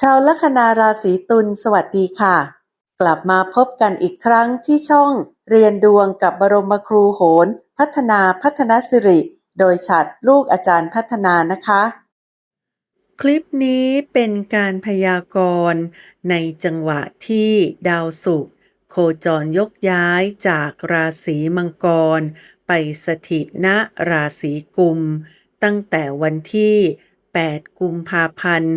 ชาวลัคนาราศีตุลสวัสดีค่ะ กลับมาพบกันอีกครั้งที่ช่องเรียนดวงกับบรมครูโหน พัฒนาพัฒนสิริ โดยฉัดลูกอาจารย์พัฒนานะคะ คลิปนี้เป็นการพยากรณ์ในจังหวะที่ดาวศุกร์โคจรยกย้ายจากราศีมังกร ไปสถิตณราศีกุม ตั้งแต่วันที่ 8 กุมภาพันธ์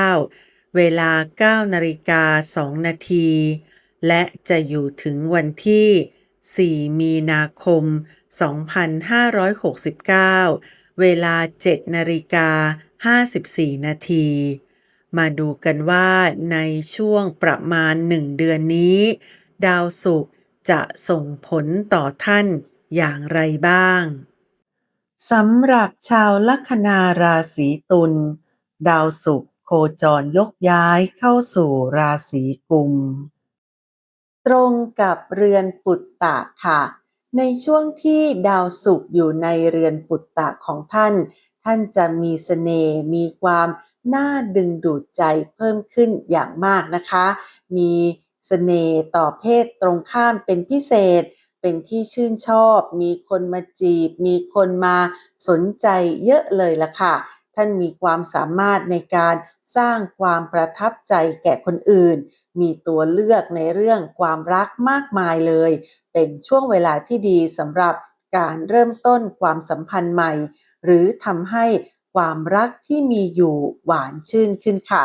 2569 เวลา 9 นาฬิกา 2 นาที และจะอยู่ถึงวันที่ 4 มีนาคม 2569 เวลา 7 นาฬิกา 54 นาที มาดูกันว่าในช่วงประมาณ 1 เดือนนี้ ดาวศุกร์จะส่งผลต่อท่านอย่างไรบ้าง สำหรับชาวลัคนาราศีตุล ดาวศุกร์โคจรยกย้ายเข้าสู่ราศีกุม ตรงกับเรือนปุตตะค่ะ ในช่วงที่ดาวศุกร์อยู่ในเรือนปุตตะของท่าน ท่านจะมีเสน่ห์มีความน่าดึงดูดใจเพิ่มขึ้นอย่างมากนะคะ มีเสน่ห์ต่อเพศตรงข้ามเป็นพิเศษ เป็นที่ชื่นชอบ มีคนมาจีบ มีคนมาสนใจเยอะเลยล่ะค่ะ ท่านมีความสามารถในการสร้างความประทับใจแก่คนอื่น มีตัวเลือกในเรื่องความรักมากมายเลย เป็นช่วงเวลาที่ดีสำหรับการเริ่มต้นความสัมพันธ์ใหม่ หรือทำให้ความรักที่มีอยู่หวานชื่นขึ้นค่ะ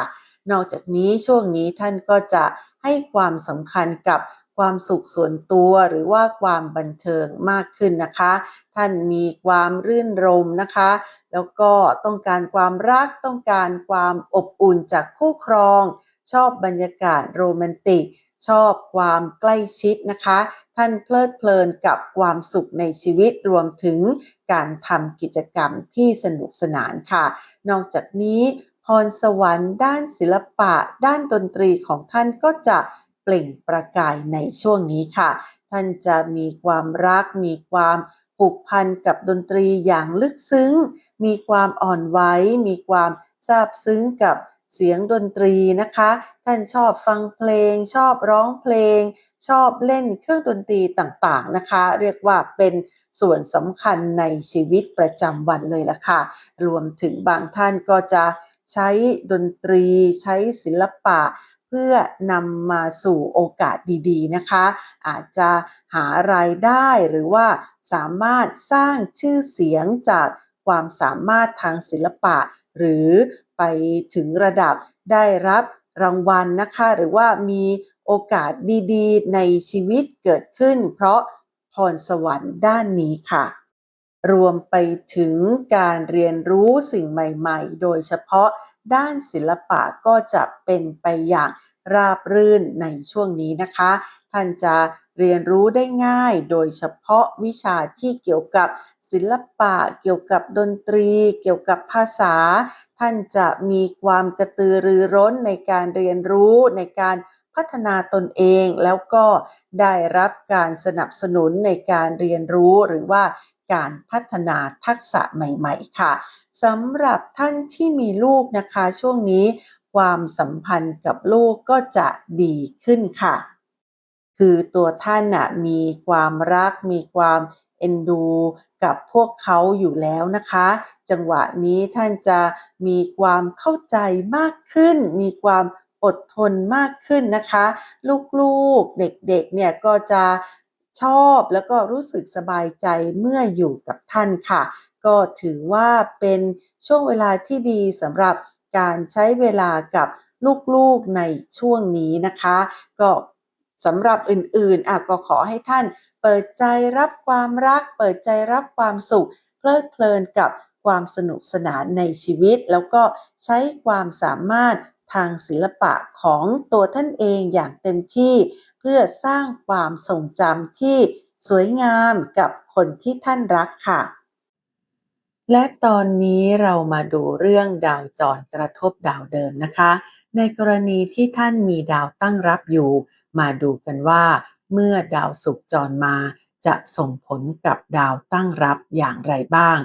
นอกจากนี้ช่วงนี้ท่านก็จะให้ความสำคัญกับ ความสุขส่วนตัวหรือว่าความบันเทิงมากขึ้นนะคะ ท่านมีความรื่นรมนะคะ แล้วก็ต้องการความรักต้องการความอบอุ่นจากคู่ครอง ชอบบรรยากาศโรแมนติก ชอบความใกล้ชิดนะคะ ท่านเพลิดเพลินกับความสุขในชีวิตรวมถึงการทำกิจกรรมที่สนุกสนานค่ะ นอกจากนี้พรสวรรค์ด้านศิลปะ ด้านดนตรีของท่านก็จะ เปล่งประกายในช่วงนี้ค่ะ ท่านจะมีความรัก มีความผูกพันกับดนตรีอย่างลึกซึ้ง มีความอ่อนไหว มีความซาบซึ้งกับเสียงดนตรีนะคะ ท่านชอบฟังเพลง ชอบร้องเพลง ชอบเล่นเครื่องดนตรีต่างๆนะคะ เรียกว่าเป็นส่วนสำคัญในชีวิตประจำวันเลยล่ะค่ะ รวมถึงบางท่านก็จะใช้ดนตรี ใช้ศิลปะ เพื่อนำมาสู่โอกาสดีๆนะคะ อาจจะหารายได้หรือว่าสามารถสร้างชื่อเสียงจากความสามารถทางศิลปะ หรือไปถึงระดับได้รับรางวัลนะคะ หรือว่ามีโอกาสดีๆ ในชีวิตเกิดขึ้น เพราะพรสวรรค์ด้านนี้ค่ะ รวมไปถึงการเรียนรู้สิ่งใหม่ ๆ โดยเฉพาะ ด้านศิลปะก็จะเป็นไปอย่างราบรื่นในช่วงนี้นะคะ ท่านจะเรียนรู้ได้ง่าย โดยเฉพาะวิชาที่เกี่ยวกับศิลปะ เกี่ยวกับดนตรี เกี่ยวกับภาษา ท่านจะมีความกระตือรือร้นในการเรียนรู้ในการพัฒนาตนเองแล้วก็ได้รับการสนับสนุนในการเรียนรู้หรือว่า การพัฒนาทักษะใหม่ๆค่ะสำหรับท่านที่มีลูกนะคะ ช่วงนี้ความสัมพันธ์กับลูกก็จะดีขึ้นค่ะ คือตัวท่านน่ะมีความรักมีความเอ็นดู กับพวกเขาอยู่แล้วนะคะ จังหวะนี้ท่านจะมีความเข้าใจมากขึ้น มีความอดทนมากขึ้นนะคะ ลูกๆเด็กๆเนี่ยก็จะ ชอบแล้วก็รู้สึกสบายใจเมื่ออยู่กับท่านค่ะ ก็ถือว่าเป็นช่วงเวลาที่ดีสำหรับการใช้เวลากับลูกๆในช่วงนี้นะคะ ก็สำหรับอื่นๆอะก็ขอให้ท่านเปิดใจรับความรัก เปิดใจรับความสุข เพลิดเพลินกับความสนุกสนานในชีวิต แล้วก็ใช้ความสามารถทางศิลปะของตัวท่านเองอย่างเต็มที่ พื่อสร้างความทรงจำที่สวยงามกับคนที่ท่านรักค่ะ และตอนนี้เรามาดูเรื่องดาวจรกระทบดาวเดิมนะคะ ในกรณีที่ท่านมีดาวตั้งรับอยู่ มาดูกันว่า เมื่อดาวศุกจรมา จะส่งผลกับดาวตั้งรับอย่างไรบ้าง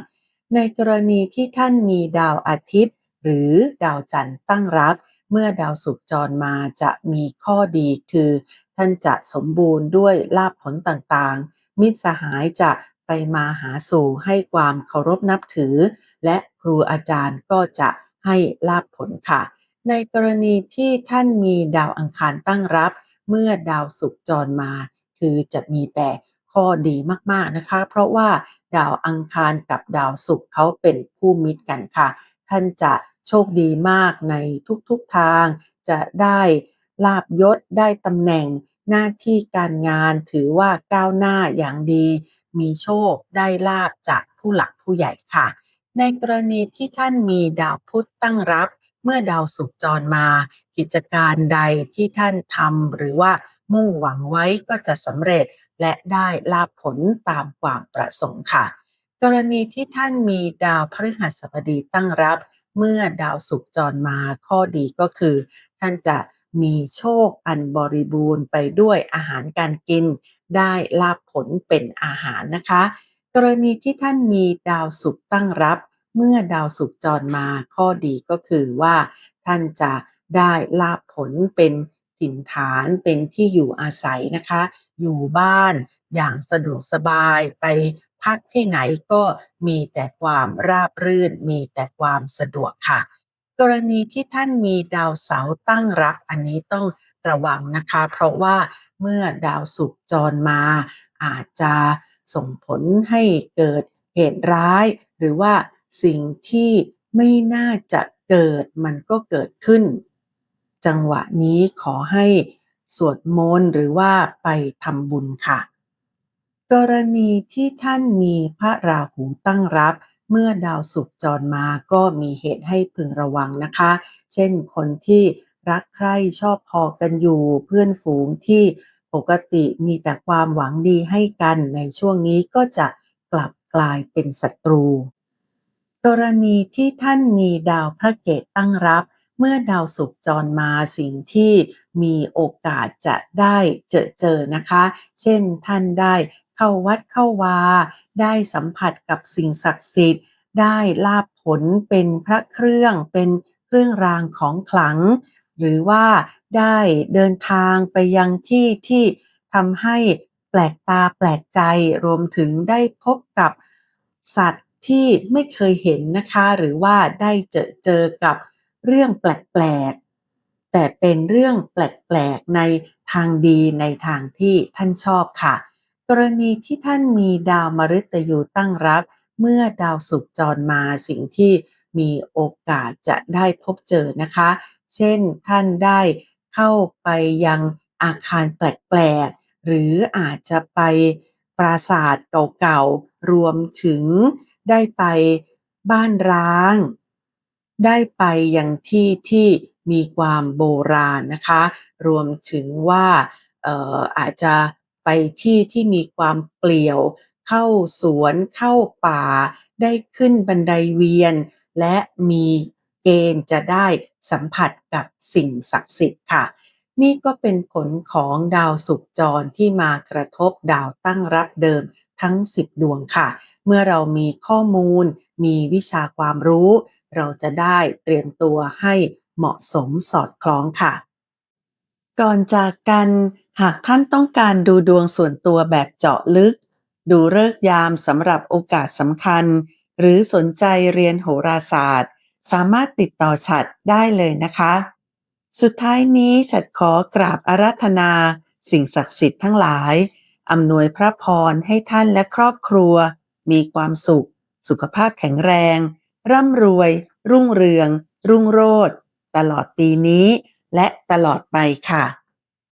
ในกรณีที่ท่านมีดาวอาทิตย์ หรือดาวจันทร์ตั้งรับ เมื่อดาวศุกร์จรมาจะมีข้อดีคือ ท่านจะสมบูรณ์ด้วยลาภผลต่างๆ มิตรสหายจะไปมาหาสู่ให้ความเคารพนับถือ และครูอาจารย์ก็จะให้ลาภผลค่ะ ในกรณีที่ท่านมีดาวอังคารตั้งรับ เมื่อดาวศุกร์จรมา คือจะมีแต่ข้อดีมากๆนะคะ เพราะว่าดาวอังคารกับดาวศุกร์เขาเป็นคู่มิตรกันค่ะ ท่านจะโชคดีมากในทุกๆทาง จะได้ลาบยศได้ตำแหน่งหน้าที่การงานถือว่าก้าวหน้าอย่างดี มีโชคได้ลาบจากผู้หลักผู้ใหญ่ค่ะ ในกรณีที่ท่านมีดาวพุธตั้งรับ เมื่อดาวศุกร์จรมา กิจการใดที่ท่านทำหรือว่ามุ่งหวังไว้ก็จะสำเร็จและได้ลาภผลตามความประสงค์ค่ะ กรณีที่ท่านมีดาวพฤหัสบดีตั้งรับ เมื่อดาวศุกร์จรมาข้อดีก็คือ ท่านจะมีโชคอันบริบูรณ์ไปด้วยอาหารการกิน ได้ลาภผลเป็นอาหารนะคะ กรณีที่ท่านมีดาวศุกร์ตั้งรับ เมื่อดาวศุกร์จรมาข้อดีก็คือว่า ท่านจะได้ลาภผลเป็นถิ่นฐานเป็นที่อยู่อาศัยนะคะ อยู่บ้านอย่างสะดวกสบายไป พักที่ไหนก็มีแต่ความราบรื่น มีแต่ความสะดวกค่ะ กรณีที่ท่านมีดาวเสาร์ตั้งรับอันนี้ต้องระวังนะคะ เพราะว่าเมื่อดาวศุกร์จรมา อาจจะส่งผลให้เกิดเหตุร้าย หรือว่าสิ่งที่ไม่น่าจะเกิดมันก็เกิดขึ้น จังหวะนี้ขอให้สวดมนต์หรือว่าไปทำบุญค่ะ กรณีที่ท่านมีพระราหูตั้งรับ เมื่อดาวศุกร์จรมาก็มีเหตุให้พึงระวังนะคะ เช่นคนที่รักใคร่ชอบพอกันอยู่เพื่อนฝูงที่ปกติมีแต่ความหวังดีให้กันในช่วงนี้ก็จะกลับกลายเป็นศัตรู กรณีที่ท่านมีดาวพระเกตตั้งรับ เมื่อดาวศุกร์จรมาสิ่งที่มีโอกาสจะได้เจอเจอนะคะ เช่นท่านได้ เข้าวัดเข้าวา ได้สัมผัสกับสิ่งศักดิ์สิทธิ์ ได้ลาบผลเป็นพระเครื่องเป็นเครื่องรางของขลัง หรือว่าได้เดินทางไปยังที่ที่ทำให้แปลกตาแปลกใจรวมถึงได้พบกับสัตว์ที่ไม่เคยเห็นนะคะ หรือว่าได้เจอเจอกับเรื่องแปลกๆแต่เป็นเรื่องแปลกๆในทางดีในทางที่ท่านชอบค่ะ กรณีที่ท่านมีดาวมฤตยูตั้งรับ เมื่อดาวศุกร์จรมาสิ่งที่มีโอกาสจะได้พบเจอนะคะ เช่นท่านได้เข้าไปยังอาคารแปลกๆ หรืออาจจะไปปราสาทเก่าๆ รวมถึงได้ไปบ้านร้าง ได้ไปยังที่ที่มีความโบราณนะคะ รวมถึงว่าอออาจจะ ไปที่ที่มีความเปลี่ยว เข้าสวนเข้าป่า ได้ขึ้นบันไดเวียน และมีเกณฑ์จะได้สัมผัสกับสิ่งศักดิ์สิทธิ์ค่ะ นี่ก็เป็นผลของดาวศุกจรที่มากระทบดาวตั้งรับเดิมทั้ง 10 ดวงค่ะ เมื่อเรามีข้อมูล มีวิชาความรู้ เราจะได้เตรียมตัวให้เหมาะสมสอดคล้องค่ะ ก่อนจากกัน หากท่านต้องการดูดวงส่วนตัวแบบเจาะลึก ดูเลิกษ์ยามสำหรับโอกาสสำคัญ หรือสนใจเรียนโหราศาสตร์ สามารถติดต่อฉัดได้เลยนะคะ สุดท้ายนี้ฉัดขอกราบอาราธนา สิ่งศักดิ์สิทธิ์ทั้งหลายอำนวยพระพรให้ท่านและครอบครัว มีความสุข สุขภาพแข็งแรง ร่ำรวย รุ่งเรือง รุ่งโรจน์ตลอดปีนี้ และตลอดไปค่ะ